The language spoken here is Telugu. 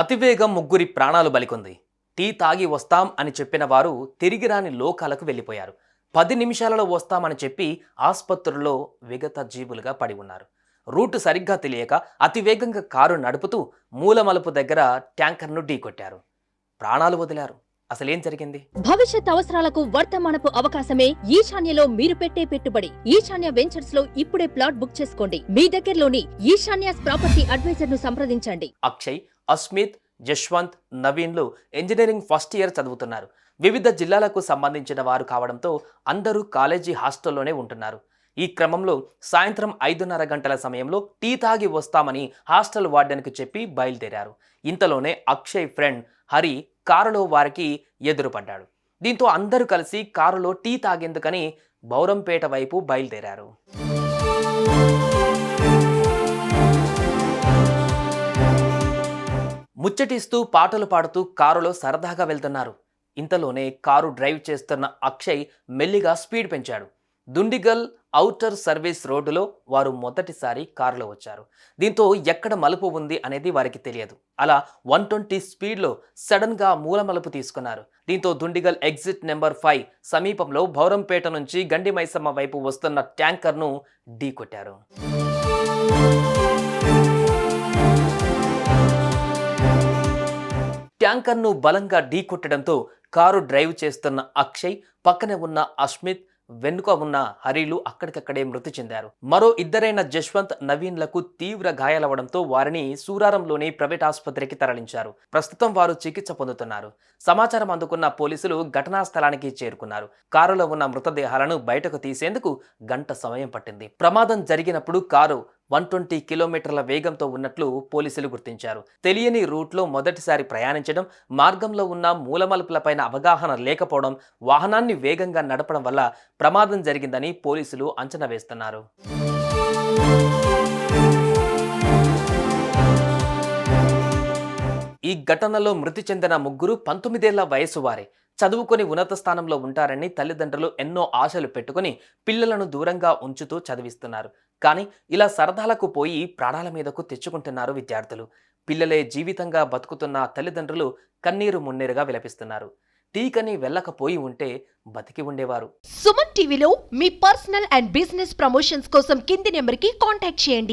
అతివేగం ముగ్గురి ప్రాణాలు బలికొంది. టీ తాగి వస్తాం అని చెప్పిన వారు తిరిగి రాని లోకాలకు వెళ్ళిపోయారు. పది నిమిషాలలో వస్తామని చెప్పి ఆసుపత్రుల్లో విగత జీవులుగా పడి ఉన్నారు. రూటు సరిగ్గా తెలియక అతివేగంగా కారు నడుపుతూ మూలమలుపు దగ్గర ట్యాంకర్ను ఢీకొట్టారు ప్రాణాలు వదిలారు. అసలేం జరిగింది? భవిష్యత్ అవసరాలకు వర్తమానపు అవకాశమే ఈశాన్యలో మీరు పెట్టే పెట్టుబడి. ఈశాన్య వెంచర్స్లో ఇప్పుడే ప్లాట్ బుక్ చేసుకోండి. మీ దగ్గరలోని ఈశాన్యాస్ ప్రాపర్టీ అడ్వైజర్ను సంప్రదించండి. అక్షయ్ అస్మిత్ జశ్వంత్ నవీన్లు ఇంజనీరింగ్ ఫస్ట్ ఇయర్ చదువుతున్నారు. వివిధ జిల్లాలకు సంబంధించిన వారు కావడంతో అందరూ కాలేజీ హాస్టల్లోనే ఉంటున్నారు. ఈ క్రమంలో సాయంత్రం ఐదున్నర గంటల సమయంలో టీ తాగి వస్తామని హాస్టల్ వార్డెన్కు చెప్పి బయలుదేరారు. ఇంతలోనే అక్షయ్ ఫ్రెండ్ హరి కారులో వారికి ఎదురుపడ్డాడు. దీంతో అందరూ కలిసి కారులో టీ తాగేందుకని బౌరంపేట వైపు బయలుదేరారు. ముచ్చటిస్తూ పాటలు పాడుతూ కారులో సరదాగా వెళ్తున్నారు. ఇంతలోనే కారు డ్రైవ్ చేస్తున్న అక్షయ్ మెల్లిగా స్పీడ్ పెంచాడు. దుండిగల్ అవుటర్ సర్వీస్ రోడ్డులో వారు మొదటిసారి కారులో వచ్చారు. దీంతో ఎక్కడ మలుపు ఉంది అనేది వారికి తెలియదు. అలా వన్ ట్వంటీ స్పీడ్లో సడన్గా మూల మలుపు తీసుకున్నారు. దీంతో దుండిగల్ ఎగ్జిట్ నెంబర్ ఫైవ్ సమీపంలో భౌరంపేట నుంచి గండి మైసమ్మ వైపు వస్తున్న ట్యాంకర్ను ఢీకొట్టారు. ట్యాంకర్ను బలంగా ఢీకొట్టడంతో కారు డ్రైవ్ చేస్తున్న అక్షయ్ పక్కనే ఉన్న అస్మిత్ వెనుక ఉన్న హరిలు అక్కడికక్కడే మృతి చెందారు. మరో ఇద్దరైన జశ్వంత్ నవీన్లకు తీవ్ర గాయాలవడంతో వారిని సూరారంలోని ప్రైవేట్ ఆసుపత్రికి తరలించారు. ప్రస్తుతం వారు చికిత్స పొందుతున్నారు. సమాచారం అందుకున్న పోలీసులు ఘటనా స్థలానికి చేరుకున్నారు. కారులో ఉన్న మృతదేహాలను బయటకు తీసేందుకు గంట సమయం పట్టింది. ప్రమాదం జరిగినప్పుడు కారు వన్ ట్వంటీ కిలోమీటర్ల వేగంతో ఉన్నట్లు పోలీసులు గుర్తించారు. తెలియని రూట్లో మొదటిసారి ప్రయాణించడం మార్గంలో ఉన్న మూలమలుపులపైన అవగాహన లేకపోవడం వాహనాన్ని వేగంగా నడపడం వల్ల ప్రమాదం జరిగిందని పోలీసులు అంచనా వేస్తున్నారు. ఈ ఘటనలో మృతి చెందిన ముగ్గురు పంతొమ్మిదేళ్ళ వయసు వారే. చదువుకొని ఉన్నత స్థానంలో ఉంటారని తల్లిదండ్రులు ఎన్నో ఆశలు పెట్టుకుని పిల్లలను దూరంగా ఉంచుతూ చదివిస్తున్నారు. కానీ ఇలా సరదాలకు పోయి ప్రాణాల మీదకు తెచ్చుకుంటున్నారు విద్యార్థులు. పిల్లలే జీవితంగా బతుకుతున్న తల్లిదండ్రులు కన్నీరు మున్నీరుగా విలపిస్తున్నారు. టీకని వెళ్ళకపోయి ఉంటే బతికి ఉండేవారు. సుమన్ టీవీలో మీ పర్సనల్ అండ్ బిజినెస్ ప్రమోషన్స్ కోసం కింది నెంబర్కి కాంటాక్ట్ చేయండి.